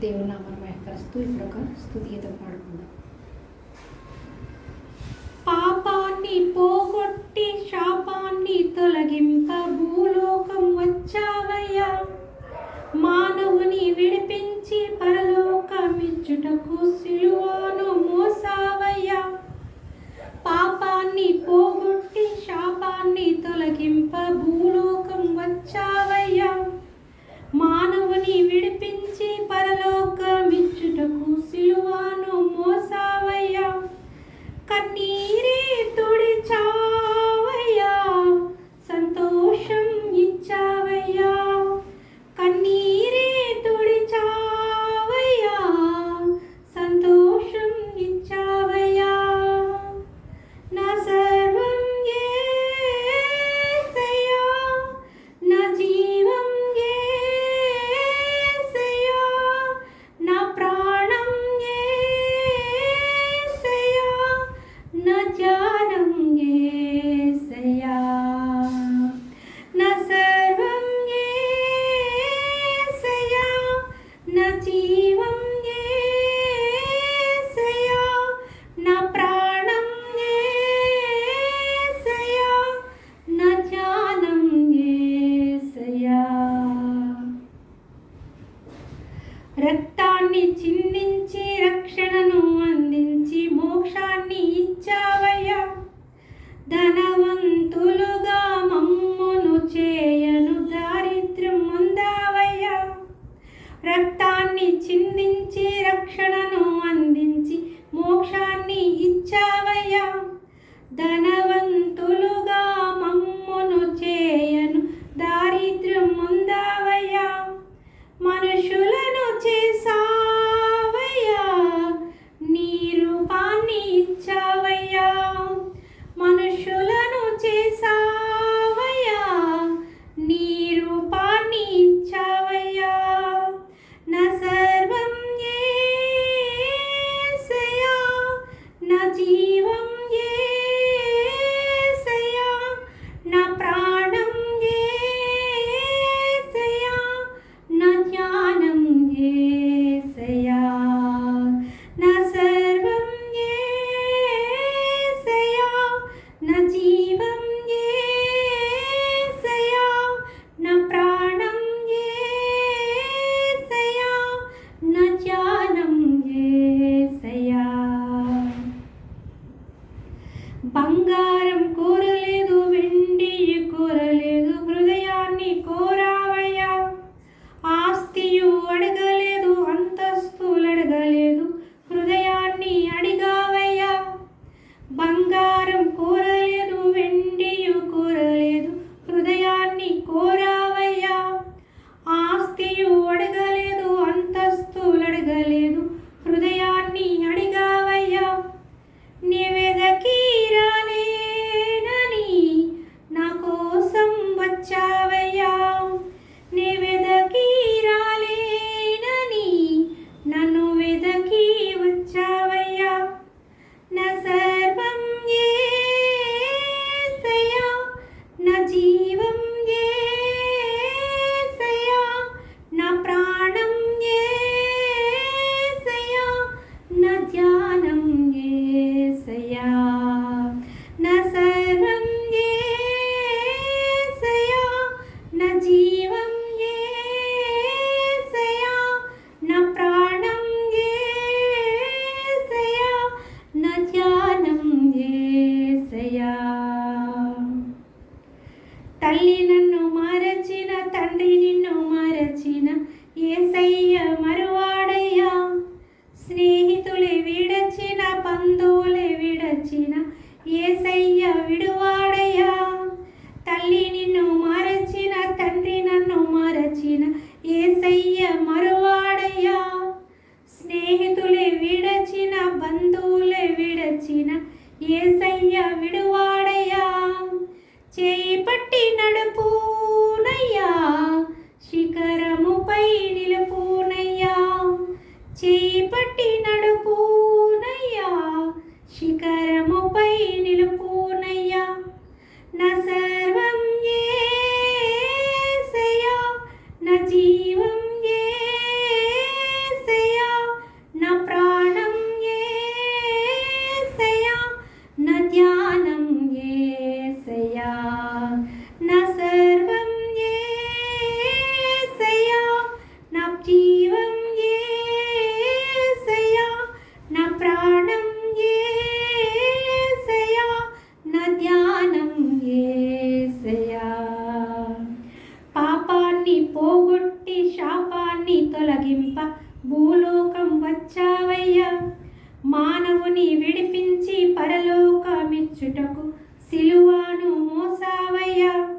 దేవుని నామను మహిమపరుస్తూ ఇప్పుడు ఒక స్థుతితో పాడుకుందాం. పాపాన్ని పోగొట్టి శాపాన్ని తొలగింప భూలోకం వచ్చావయ్యా. మానవుని విడిపించి పరలోకమిచ్చుటకు సిలువను మోసావయ్యా. పాపాన్ని పోగొట్టి ధనవంతులుగా మమ్మును చేయను దారిద్ర్యం ముందావయ్యా రక్తాన్ని చిందించి రక్షణను అందించి మోక్షాన్ని ఇచ్చావయ్యా. ధనవ బంగారం కోరలేదు వెండి కోరలేదు తల్లి నన్ను మరచిన తండ్రి నిన్ను మరచిన ఏసయ్య మరువాడయ్యా. స్నేహితులే విడచిన బంధువులే విడచిన ఏసయ్య విడువాడయ్యా. తల్లి నిన్ను మరచిన తండ్రి నన్ను మరచిన ఏసయ్య మరువాడయ్యా. స్నేహితులే విడచిన బంధువులే విడచిన ఏసయ్య విడువాడయ్యా. చేయి పట్టి నడుపునయ్యా శిఖరముపై నిలుపునయ్యా. చేయి పట్టి నడుపునయ్యా శిఖరముపై నిలుపునయ్యా. నా సర్వం ఏసయా నా జీవం ఏసయా నా ప్రాణం ఏసయా నా ధ్యానం ఏ వచ్చావయ్యా. మానవుని విడిపించి పరలోకమిచ్చుటకు సిలువాను మోసావయ్యా.